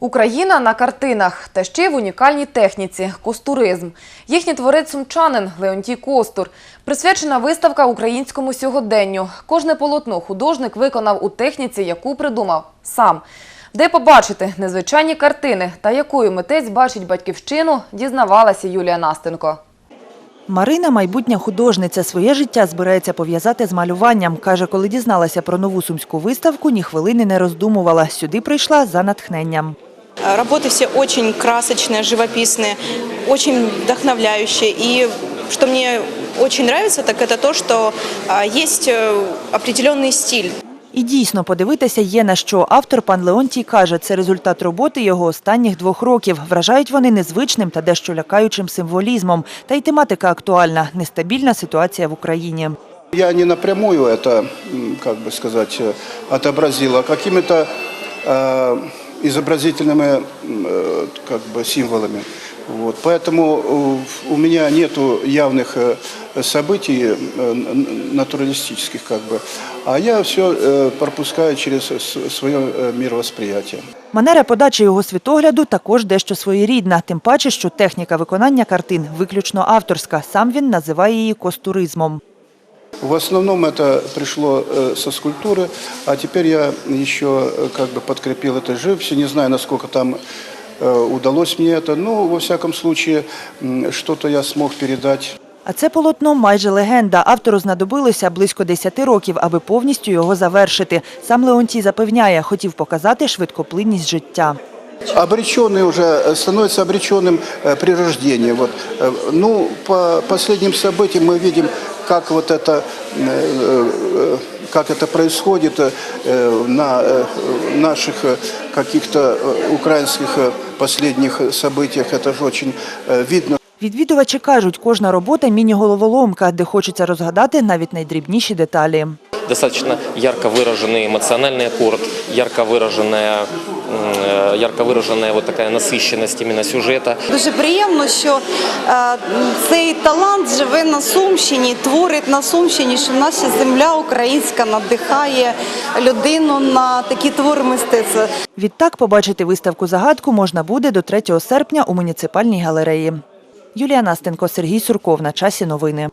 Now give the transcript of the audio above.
Україна на картинах та ще й в унікальній техніці костуризм. Їхній творець сумчанин Леонтій Костур. Присвячена виставка українському сьогоденню. Кожне полотно художник виконав у техніці, яку придумав сам. Де побачити незвичайні картини та якою митець бачить батьківщину, дізнавалася Юлія Настенко. Марина – майбутня художниця. Своє життя збирається пов'язати з малюванням. Каже, коли дізналася про нову сумську виставку, ні хвилини не роздумувала. Сюди прийшла за натхненням. Работы все очень красочные, живописные, очень вдохновляющие. И что мне очень нравится, так это то, что а, есть э, определенный стиль. І дійсно, подивитися є на що. Автор пан Леонтій каже, це результат роботи його останніх двох років. Вражають вони незвичним та дещо лякаючим символізмом. Та й тематика актуальна – нестабільна ситуація в Україні. Я не напрямую это, м, как бы сказать, э, отобразил, а какими-то э, изобразительными м, э, как бы символами. Вот. Поэтому э, у меня нету явных э, событий э, н- натуралистических, как бы, а я все пропускаю через с- свое э, мировосприятие. Манера подачі його світогляду також дещо своєрідна. Тим паче, що техніка виконання картин виключно авторська. Сам він називає її костуризмом. В основном это пришло э, со скульптуры, а теперь я еще э, как бы подкрепил это живописью. Не знаю, насколько там э, удалось мне это, но во всяком случае м, что-то я смог передать. А це полотно майже легенда. Автору знадобилося близько 10 років, аби повністю його завершити. Сам Леонтій запевняє, хотів показати швидкоплинність життя. Обреченный уже э, становится обреченным э, при рождении. Вот. Э, Ну, по последним событиям мы видим, как вот это, э, э, как это происходит э, на э, наших э, каких-то э, украинских э, последних событиях. Это же очень э, видно. Відвідувачі кажуть, кожна робота – міні-головоломка, де хочеться розгадати навіть найдрібніші деталі. достаточно ярко выраженный эмоциональный аккорд, ярко выраженная, м, э, ярко выраженная вот такая насыщенность именно сюжета. Дуже приємно, що е, цей талант живе на Сумщині, творить на Сумщині, що наша земля українська надихає людину на такі твори мистецтва. Відтак побачити виставку-загадку можна буде до 3 серпня у муніципальній галереї. Юлія Настенко, Сергій Сурков. На часі новини.